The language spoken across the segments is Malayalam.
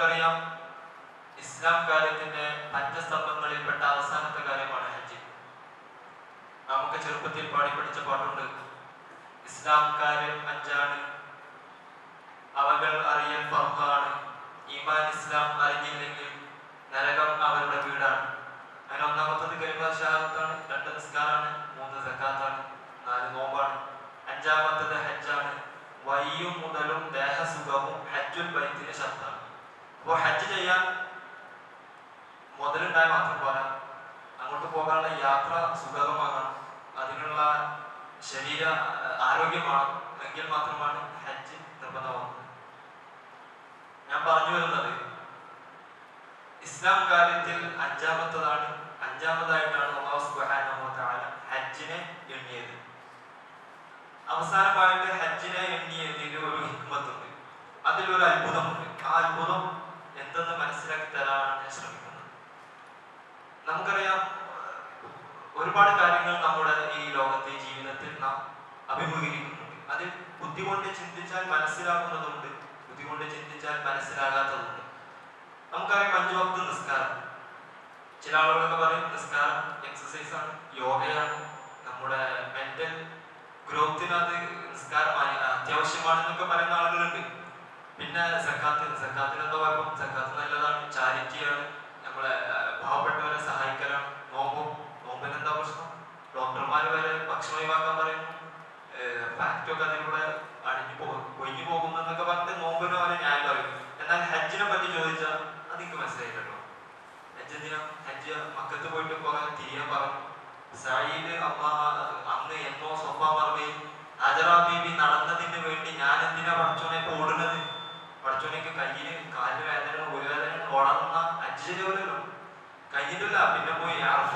നമുക്കറിയാം ഇസ്ലാം കാര്യത്തിന്റെ പഞ്ചസ്തംഭങ്ങളിൽപ്പെട്ട അവസാനത്തെ കാര്യമാണ് ഹജ്ജ്. നമുക്ക് ചെറുപ്പത്തിൽ പാടി പഠിച്ച പാട്ടുണ്ട്. ഇസ്ലാം കാര്യം അഞ്ചാണ്. അവകൾ അറിയൽ ഫർദാണ്. ഇമാൻ ഇസ്ലാം അറിഞ്ഞില്ലെങ്കിൽ ശരീര ആരോഗ്യമാണ് എങ്കിൽ മാത്രമാണ് ഹജ്ജ് നിർബന്ധമാകുന്നത് ഞാൻ പറഞ്ഞു വരുന്നത് ഇസ്ലാം കാര്യത്തിൽ അഞ്ചാമത്തതാണ് അഞ്ചാമതായിട്ടാണ് സുബ്ഹാനഹു ഹജ്ജിനെ എണ്ണിയത്. അവസാനമായിട്ട് ഹജ്ജിനെ എണ്ണിയതിൽ ഒരു ഹിക്മത്തുണ്ട് അതിലൊരു അത്ഭുതമുണ്ട് ആ അത്ഭുതം എന്തെന്ന് മനസ്സിലാക്കി തരാനാണ് ഞാൻ ശ്രമിക്കുന്നത് നമുക്കറിയാം ഒരുപാട് കാര്യങ്ങൾ നമ്മുടെ ഈ ലോകത്തെ ജീവിതത്തിൽ നാം അഭിമുഖീകരിക്കുന്നുണ്ട് അതിൽ ബുദ്ധി കൊണ്ട് ചിന്തിച്ചാൽ മനസ്സിലാകുന്നതുണ്ട് ബുദ്ധി കൊണ്ട് ചിന്തിച്ചാൽ മനസ്സിലാകാത്തതുണ്ട് നമുക്കറിയാം അഞ്ചു വക്ത് നിസ്കാരം ചില ആളുകളൊക്കെ പറയും നിസ്കാരം എക്സസൈസ് ആണ് യോഗയാണ് നമ്മുടെ മെന്റൽ ഗ്രോത്തിന് അത് നിസ്കാരമായി അത്യാവശ്യമാണെന്നൊക്കെ പറയുന്ന ആളുകളുണ്ട് പിന്നെ സക്കാത്ത് സക്കാത്തിന് എന്താ കുഴപ്പം സക്കാത്ത് നല്ലതാണ് ചാരിറ്റിയാണ് നമ്മളെ ആ, പാവപ്പെട്ടവരെ സഹായിക്കലാണ് നോമ്പും നോമ്പിന് എന്താ പ്രശ്നം ഡോക്ടർമാർ വരെ ഭക്ഷണം ഒഴിവാക്കാൻ പറയുന്നു ഫാക്റ്റൊക്കെ അതിലൂടെ അടിഞ്ഞു പോകും കൊഴിഞ്ഞു പോകുന്നു എന്നൊക്കെ പറഞ്ഞിട്ട് നോമ്പിന് വരെ ന്യായം പറയും എന്നാൽ ഹജ്ജിനെ പറ്റി ചോദിച്ചാൽ അതെനിക്ക് മനസ്സിലായിട്ടോ ഹജ്ജ് ദിനം ഹജ്ജ് മക്കത്ത് പോയിട്ട് കുറെ തിരിയാൻ പറഞ്ഞു സായിൽ അമ്മ അന്ന് എന്നോ സ്വപ്പ മറവയിൽ ബീബി നടന്നതിന് വേണ്ടി ഞാൻ എന്തിനാ പഠിച്ചോനെ ഓടുന്നത് പഠിച്ചോനേക്ക് കയ്യിൽ കാലിന് വേദന ഒരു വേദന ഹജ്ജ് ശരിയാവില്ലല്ലോ കഴിഞ്ഞിട്ടില്ല പിന്നെ പോയി അർഫ.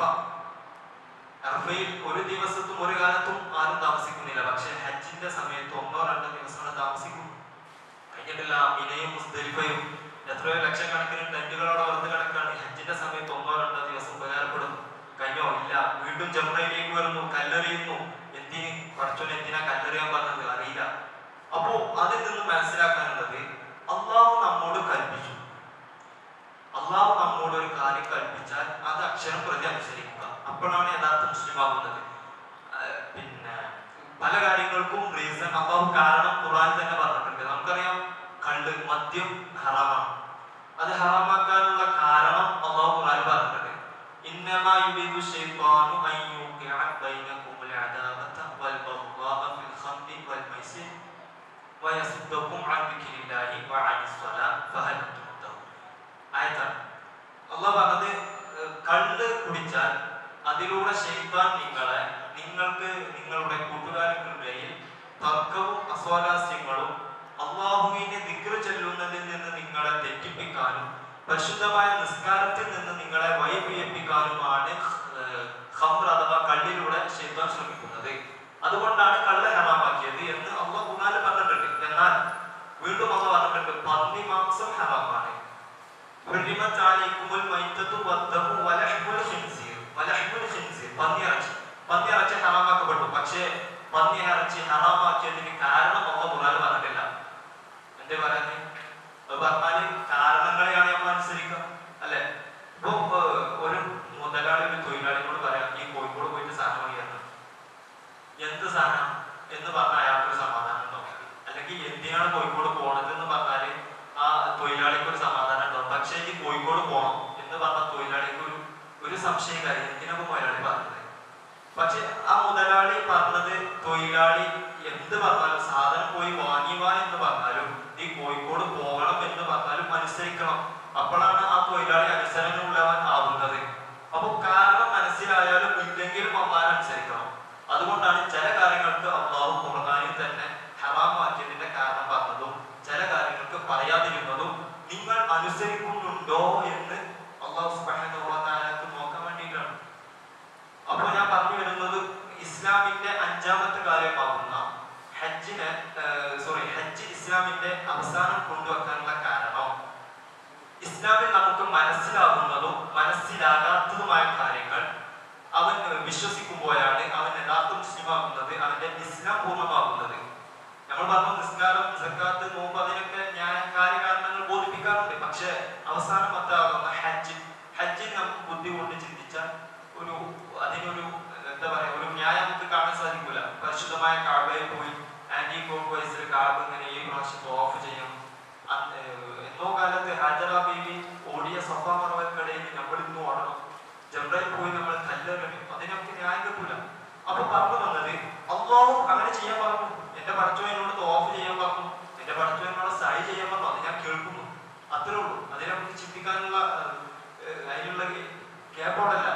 അർഫയിൽ ഒരു ദിവസത്തും ഒരു കാലത്തും ആരും താമസിക്കുന്നില്ല. പക്ഷെ ഹജ്ജിന്റെ സമയത്ത് ഒന്നോ രണ്ടോ ദിവസമാണ് താമസിക്കും. കഴിഞ്ഞിട്ടില്ല മിനയും മുസ്തലിഫയും എത്രയോ ലക്ഷക്കണക്കിന് ടെന്റുകളോടെ വെറുതെ കിടക്കാണ്. ഹജ്ജിന്റെ സമയത്ത് ഒന്നോ രണ്ടോ ദിവസം ഉപകാരപ്പെടുന്നു കഴിഞ്ഞോ? ഇല്ല. വീണ്ടും ജമുനയിലേക്ക് വരുന്നു കല്ലെറിയുന്നു എന്തിന് പഠിച്ചോൻ എന്തിനാ കല്ലെറിയാൻ പറഞ്ഞത് അറിയില്ല അപ്പോ അതിൽ നിന്ന് മനസ്സിലാക്കാനുള്ളത് അള്ളാഹു നമ്മോട് കൽപ്പിച്ചു അള്ളാഹു നമ്മോട് ഒരു കാര്യം കൽപ്പിച്ചാൽ അത് പ്രതി അനുസരിക്കുക അപ്പോഴാണ് യഥാർത്ഥ മുസ്ലിം ആകുന്നത്. പിന്നെ പല കാര്യങ്ങൾക്കും റീസൺ അള്ളാഹു കാരണം ഖുർആൻ തന്നെ പറഞ്ഞിട്ടുണ്ട്. നമുക്കറിയാം കള്ള് മദ്യം ഹറാമാണ്. അത് ഹറാമാക്കാനുള്ള കാരണം അള്ളാഹു ഖുറാൻ പറഞ്ഞിട്ടുണ്ട് ഇന്നമാ യുരീദു ശൈത്വാനു അൻ യൂഖിഅ ബൈനകുമുൽ അദാവത വൽ ബഗ്ദാഅ ഫിൽ ഖംരി വൽ മൈസിർ ശൈത്താൻ നിങ്ങളെ നിങ്ങൾക്ക് നിങ്ങളുടെ കൂട്ടുകാർക്കിടയിൽ തർക്കവും അസ്വാരാസ്യങ്ങളും അള്ളാഹുവിനെ നിഗ്ര ചെല്ലുന്നതിൽ നിന്ന് നിങ്ങളെ തെറ്റിപ്പിക്കാനും പരിശുദ്ധമായ നിസ്കാരത്തിൽ നിന്ന് നിങ്ങളെ വൈപിയപ്പിക്കാനുമാണ് ഹംർ അഥവാ കള്ളിലൂടെ ശൈത്താൻ ശ്രമിക്കുന്നത്. അതുകൊണ്ടാണ് കള്ള ഹറാമാക്കിയത് എന്ന് അമ്മ നാല് പറഞ്ഞിട്ടുണ്ട്. എന്നാൽ വീണ്ടും അമ്മ പറഞ്ഞിട്ടുണ്ട് പന്നി മാംസം ഹറാമാണ്. വെള്ളിമത്താലിക്കുമ്പോൾ മൈത്തത്തു ബദ്ധവും എന്ത് സാധനം എന്ന് പറഞ്ഞാൽ അയാൾക്കൊരു സമാധാനം ഉണ്ടാവും അല്ലെങ്കിൽ എന്തിനാണ് കോഴിക്കോട് പോണത് എന്ന് പറഞ്ഞാൽ ആ തൊഴിലാളിക്ക് ഒരു സമാധാനം ഉണ്ടാവും പക്ഷേ ഈ കോഴിക്കോട് പോകണം എന്ന് പറഞ്ഞ തൊഴിലാളിക്ക് ഒരു ഒരു സംശയം കാര്യം എന്തിനാ മുതലാളി പറഞ്ഞത്? പക്ഷെ ആ മുതലാളി പറഞ്ഞത് തൊഴിലാളി എന്ത് പറഞ്ഞാലും സാധനം പോയി വാങ്ങി വാ എന്ന് പറഞ്ഞാലും നീ കോഴിക്കോട് പോകണം എന്ന് പറഞ്ഞാലും അനുസരിക്കണം. അപ്പോഴാണ് ആ അവസാനം കൊണ്ടുവെക്കാനുള്ള കാരണം ഇസ്ലാമിൽ നമുക്ക് മനസ്സിലാകുന്നതും മനസ്സിലാകാത്തതുമായ കാര്യങ്ങൾ അവൻ വിശ്വസിക്കുമ്പോഴാണ് അവൻ യഥാർത്ഥ അതിന്റെ ഇസ്ലാം പൂർണമാകുന്നത് നമ്മൾ പറഞ്ഞു നിസ്കാരം സക്കാത്ത് നോമ്പ് അതിനൊക്കെ ഞാൻ കാര്യകാരണങ്ങൾ ബോധിപ്പിക്കാറുണ്ട്. പക്ഷെ അവസാനം അത്താകുന്ന ഹജ്ജ്. ഹജ്ജിൽ നമുക്ക് ബുദ്ധി കൊണ്ട് ചിന്തിച്ച ഒരു അതിനൊരു എന്താ പറയാ ഒരു ന്യായം നമുക്ക് കാണാൻ സാധിക്കില്ല പരിശുദ്ധമായ കാബയിൽ പോയി ആന്റി വൈസിൽ കാബ് ഇങ്ങനെ ഈ പ്രാവശ്യം ഓഫ് ചെയ്യണം അന്ന് എന്നോ കാലത്ത് ഹാജറ ബീവി ഓടിയ സഫ മറവൽക്കിടയിൽ നമ്മൾ ഇന്ന് ഓടണം ജബ്രയിൽ പോയി നമ്മൾ കല്ലെറിഞ്ഞു അതിനൊക്കെ ന്യായം കിട്ടൂല അപ്പൊ പറഞ്ഞു വന്നത് അള്ളാഹു അങ്ങനെ ചെയ്യാൻ പറഞ്ഞു എന്റെ പഠിച്ചോ എന്നോട് ഓഫ് ചെയ്യാൻ പറഞ്ഞു എന്റെ പഠിച്ചോ എന്നോട് സൈ ചെയ്യാൻ പറഞ്ഞു അത് ഞാൻ കേൾക്കുന്നു അത്രേ ഉള്ളൂ ഏഹ്, അതിനുള്ള ഗ്യാപ്പോടല്ല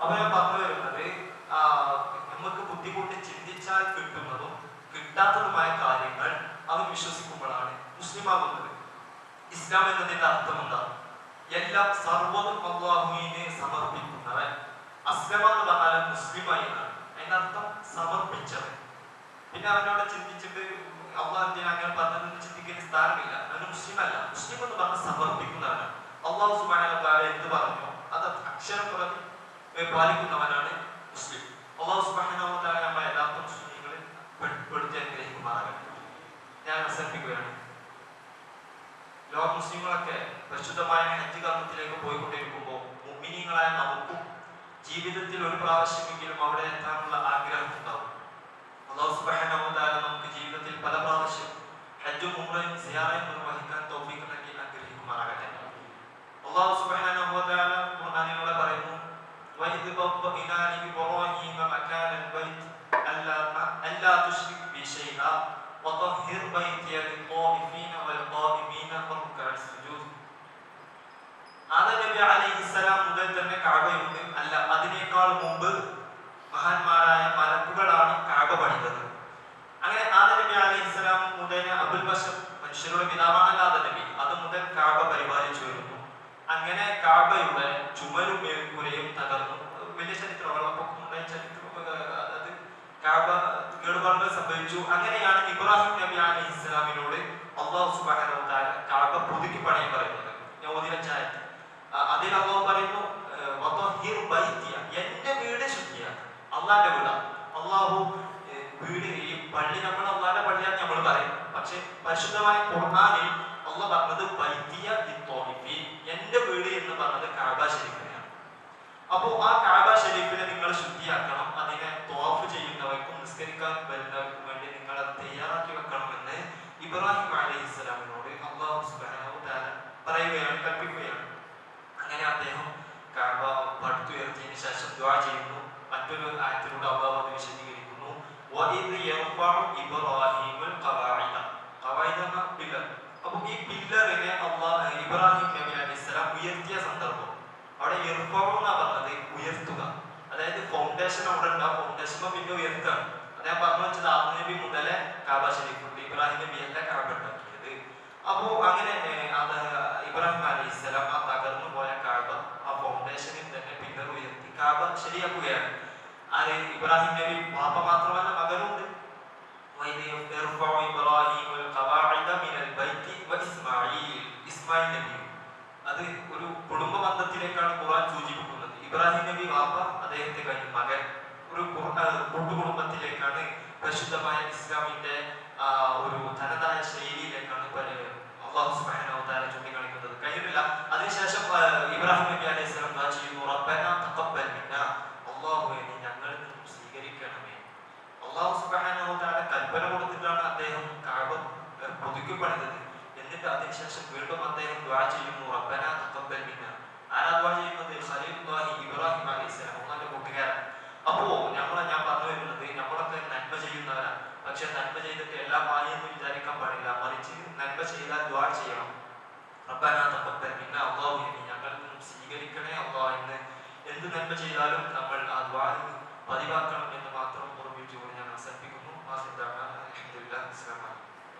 അപ്പൊ ഞാൻ പറഞ്ഞു വരുന്നത് നമുക്ക് ബുദ്ധി ചിന്തിച്ചാൽ കിട്ടുന്നതും കിട്ടാത്തതുമായ കാര്യങ്ങൾ അവൻ വിശ്വസിക്കുമ്പോഴാണ് മുസ്ലിമാകുന്നത്. ഇസ്ലാം എന്നതിന്റെ അർത്ഥം എന്താണ് എല്ലാം സർവതും അള്ളാഹുവിനെ സമർപ്പിക്കുന്നവൻ. അസ്ലമ എന്ന് പറഞ്ഞാൽ മുസ്ലിമായി എന്നാണ്. അതിന്റെ അർത്ഥം സമർപ്പിച്ചവൻ. പിന്നെ അവനോട് ചിന്തിച്ചിട്ട് അള്ളാഹ് എന്തിനാ അങ്ങനെ പറഞ്ഞതെന്ന് ചിന്തിക്കുന്ന സ്ഥാനമില്ല. അവന് മുസ്ലിം അല്ല മുസ്ലിം എന്ന് പറഞ്ഞാൽ സമർപ്പിക്കുന്നവനാണ്. അള്ളാഹു സുബാന എന്ത് പറഞ്ഞു? അത് അക്ഷരം പ്രതി പാലിക്കുന്നവനാണ് മുസ്ലിം. അള്ളാഹു സുബാന താഴെ നമ്മളെ യഥാർത്ഥ മുസ്ലിങ്ങളെ പെടുത്തി അനുഗ്രഹിക്കുമാറാകട്ടെ ഞാൻ അവസാനിപ്പിക്കുകയാണ് ലോക മുസ്ലിങ്ങളൊക്കെ പരിശുദ്ധമായ ഹജ്ജ് കർമ്മത്തിലേക്ക് പോയിക്കൊണ്ടിരിക്കുമ്പോൾ മുമ്മിനിങ്ങളായ നമുക്കും ജീവിതത്തിൽ ഒരു പ്രാവശ്യമെങ്കിലും അവിടെ എത്താനുള്ള ആഗ്രഹം ഉണ്ടാവും. അള്ളാഹു തആല നമുക്ക് ജീവിതത്തിൽ പല പ്രാവശ്യം ഹജ്ജും ഉംറയും സിയാറയും നിർവഹിക്കാൻ സംഭവിച്ചു അങ്ങനെയാണ് ഇബ്രാഹിം നബി അലൈഹി ഇസ്ലാമിനോട് അള്ളാഹു തആല കഅബ പുതുക്കി പണിയാൻ പറയുന്നത്. ഞാൻ ഓതി വെച്ച ആയത്ത്. അതിൽ അള്ളാഹു പറയുന്നു എന്റെ വീട് ശുദ്ധിയ അള്ളാന്റെ വീട. അള്ളാഹു വീട് ഈ പള്ളി നമ്മൾ അള്ളാന്റെ പള്ളിയാണ് നമ്മൾ പറയും. പക്ഷെ പരിശുദ്ധമായ ഖുർആനിൽ അള്ളാഹ് പറഞ്ഞത് വൈദ്യ. എന്റെ വീട് എന്ന് പറഞ്ഞത് കാബ ശരീഫിനെയാണ്. അപ്പോൾ ആ കാബ ശരീഫിനെ നിങ്ങൾ ശുദ്ധിയാക്കണം. അതിനെ തോഫ് ചെയ്യുന്നവർക്കും നിസ്കരിക്കാൻ വരുന്നവർക്കും തയ്യാറാക്കി വെക്കണമെന്ന് ഇബ്രാഹിം അലൈഹി ഇസ്ലാമിനോട് അള്ളാഹു സുബ്ഹാനഹു വ തആല പറയുകയാണ് കൽപ്പിക്കുകയാണ്. അങ്ങനെ അദ്ദേഹം കാബ പടുത്തുയർത്തിയതിനു ശേഷം ദ്വാ ചെയ്യുന്നു. മറ്റൊരു ആയത്തിലൂടെ അള്ളാഹു അത് വിശദീകരിക്കുന്നു. ഇബ്രാഹിമുൽ ഖവാഇദ. ഖവാഇദ പില്ലർ. അപ്പോൾ ഈ പില്ലറിനെ അള്ളാഹ് ഇബ്രാഹിം നബി അലൈഹി സ്വലാം ഉയർത്തിയ സന്ദർഭം. അവിടെ ഇർഫൗ എന്നാ പറഞ്ഞത്? ഉയർത്തുക. അതായത് ഫൗണ്ടേഷൻ അവിടെ ഉണ്ട് ആ ഫൗണ്ടേഷൻ പിന്നെ ഉയർത്തുകയാണ് അത് പരിശുദ്ധമായ ഇസ്ലാമിന്റെ ആ, ഒരു തനതായ ശൈലിയിലേക്കാണ് പരി- അള്ളാഹു സുബ്ഹാനഹു വ തആല ചൂണ്ടിക്കാണിക്കുന്നത് കഴിഞ്ഞിട്ടില്ല അതിനുശേഷം ആ, ഇബ്രാഹിം നബി അലൈഹി സ്വലം ദുആ ചെയ്യുന്നു റബ്ബന തഖബ്ബൽ മിന്നാ അല്ലാഹുവേ നീ ഞങ്ങളിൽ നിന്നും സ്വീകരിക്കണമേ അള്ളാഹു സുബ്ഹാനഹു വ തആല കൽപ്പന കൊടുത്തിട്ടാണ് അദ്ദേഹം കഅബ ഏഹ്, പുതുക്കി പണിതത് എന്നിട്ട് അതിനുശേഷം വീണ്ടും അദ്ദേഹം ദുആ ചെയ്യുന്നു റബ്ബന തഖബ്ബൽ മിന്നാ ആരാ ദുആ ചെയ്യുന്നത് ഖലീലുല്ലാഹി ഇബ്രാഹിം അലൈഹിസ്സലാം അള്ളാഹുവിന്റെ കൂട്ടുകാരൻ അപ്പോ നമ്മളെ ഞാൻ പറഞ്ഞു വരുന്നത് നമ്മളൊക്കെ നന്മ ചെയ്യുന്നവരാ പക്ഷെ നന്മ ചെയ്തിട്ട് എല്ലാം ആയെന്ന് വിചാരിക്കാൻ പാടില്ല മറിച്ച് നന്മ ചെയ്താൽ ദുആ ചെയ്യണം റബ്ബന തഖബ്ബൽ മിന്നാ അല്ലാഹു നീ ഞങ്ങളിൽ നിന്നും സ്വീകരിക്കണേ അല്ലാഹ് എന്ന് എന്ത് നന്മ ചെയ്താലും നമ്മൾ ആ ദ്വാരം പതിവാക്കണം.